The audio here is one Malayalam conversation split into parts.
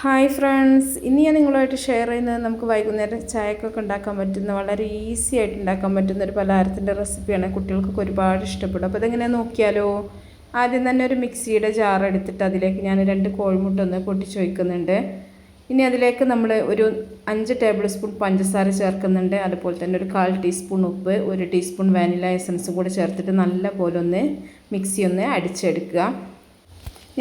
ഹായ് ഫ്രണ്ട്സ് ഇനി ഞാൻ നിങ്ങളുമായിട്ട് ഷെയർ ചെയ്യുന്നത് നമുക്ക് വൈകുന്നേരം ചായക്കൊക്കെ ഉണ്ടാക്കാൻ പറ്റുന്ന വളരെ ഈസി ആയിട്ട് ഉണ്ടാക്കാൻ പറ്റുന്ന ഒരു പലഹാരത്തിന്റെ റെസിപ്പിയാണ് കുട്ടികൾക്കൊക്കെ ഒരുപാട് ഇഷ്ടപ്പെടും. അപ്പോൾ അതെങ്ങനെ നോക്കിയാലോ? ആദ്യം തന്നെ ഒരു മിക്സിയുടെ ജാർ എടുത്തിട്ട് അതിലേക്ക് ഞാൻ രണ്ട് കോഴിമുട്ട ഒന്ന് പൊട്ടിച്ച് വയ്ക്കുന്നുണ്ട് ഇനി അതിലേക്ക് നമ്മൾ ഒരു അഞ്ച് ടേബിൾ സ്പൂൺ പഞ്ചസാര ചേർക്കുന്നുണ്ട്. അതുപോലെ തന്നെ ഒരു കാൽ ടീസ്പൂൺ ഉപ്പ് ഒരു ടീസ്പൂൺ വാനില എസൻസും കൂടി ചേർത്തിട്ട് നല്ല പോലെ ഒന്ന് മിക്സി ഒന്ന് അടിച്ചെടുക്കുക.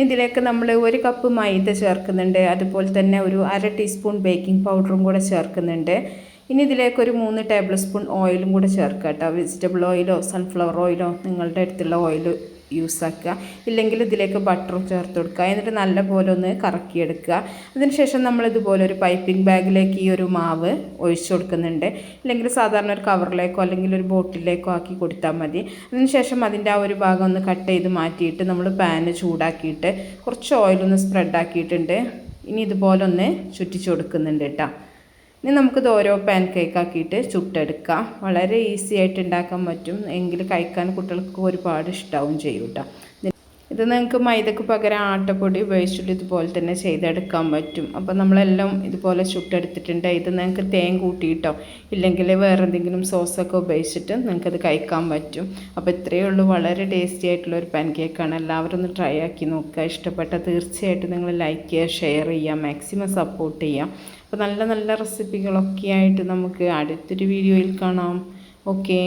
ഇതിലേക്ക് നമ്മൾ ഒരു കപ്പ് മൈദ ചേർക്കുന്നുണ്ട്. അതുപോലെ തന്നെ ഒരു അര ടീസ്പൂൺ ബേക്കിംഗ് പൗഡറും കൂടെ ചേർക്കുന്നുണ്ട്. ഇനി ഇതിലേക്ക് ഒരു മൂന്ന് ടേബിൾ സ്പൂൺ ഓയിലും കൂടെ ചേർക്കുക കേട്ടോ. വെജിറ്റബിൾ ഓയിലോ സൺഫ്ലവർ ഓയിലോ നിങ്ങളുടെ അടുത്തുള്ള ഓയിൽ യൂസ് ആക്കുക ഇല്ലെങ്കിൽ ഇതിലേക്ക് ബട്ടറും ചേർത്ത് കൊടുക്കുക. എന്നിട്ട് നല്ല പോലെ ഒന്ന് കറക്കിയെടുക്കുക. അതിനുശേഷം നമ്മൾ ഇതുപോലെ ഒരു പൈപ്പിംഗ് ബാഗിലേക്ക് ഈ ഒരു മാവ് ഒഴിച്ചു കൊടുക്കുന്നുണ്ട്. ഇല്ലെങ്കിൽ സാധാരണ ഒരു കവറിലേക്കോ അല്ലെങ്കിൽ ഒരു ബോട്ടിലേക്കോ ആക്കി കൊടുത്താൽ മതി. അതിനുശേഷം അതിന്റെ ആ ഒരു ഭാഗം ഒന്ന് കട്ട് ചെയ്ത് മാറ്റിയിട്ട് നമ്മൾ പാന് ചൂടാക്കിയിട്ട് കുറച്ച് ഓയിലൊന്ന് സ്പ്രെഡ് ആക്കിയിട്ടുണ്ട്. ഇനി ഇതുപോലെ ഒന്ന് ചുറ്റിച്ചു കൊടുക്കുന്നുണ്ട് കേട്ടോ. ഇനി നമുക്കിത് ഓരോ പാൻ കേക്ക് ആക്കിയിട്ട് ചുട്ടെടുക്കാം. വളരെ ഈസി ആയിട്ട് ഉണ്ടാക്കാൻ പറ്റും. എങ്കിൽ കഴിക്കാൻ കുട്ടികൾക്ക് ഒരുപാട് ഇഷ്ടമാവും ചെയ്യും കേട്ടോ ഇത് നിങ്ങൾക്ക് മൈദക്ക് പകരം ആട്ടപ്പൊടി ഉപയോഗിച്ചിട്ട് ഇതുപോലെ തന്നെ ചെയ്തെടുക്കാൻ പറ്റും. അപ്പോൾ നമ്മളെല്ലാം ഇതുപോലെ ചുട്ടെടുത്തിട്ടുണ്ട്. ഇത് നിങ്ങൾക്ക് തേൻ കൂട്ടിയിട്ടോ ഇല്ലെങ്കിൽ വേറെ എന്തെങ്കിലും സോസൊക്കെ ഉപയോഗിച്ചിട്ട് നിങ്ങൾക്കത് കഴിക്കാൻ പറ്റും. അപ്പോൾ ഇത്രയേ ഉള്ളൂ. വളരെ ടേസ്റ്റി ആയിട്ടുള്ള ഒരു പാൻ കേക്കാണ് എല്ലാവരും ഒന്ന് ട്രൈ ആക്കി നോക്കുക. ഇഷ്ടപ്പെട്ട തീർച്ചയായിട്ടും നിങ്ങൾ ലൈക്ക് ചെയ്യുക ഷെയർ ചെയ്യുക മാക്സിമം സപ്പോർട്ട് ചെയ്യുക. അപ്പോൾ നല്ല നല്ല റെസിപ്പികളൊക്കെ ആയിട്ട് നമുക്ക് അടുത്തൊരു വീഡിയോയിൽ കാണാം. ഓക്കേ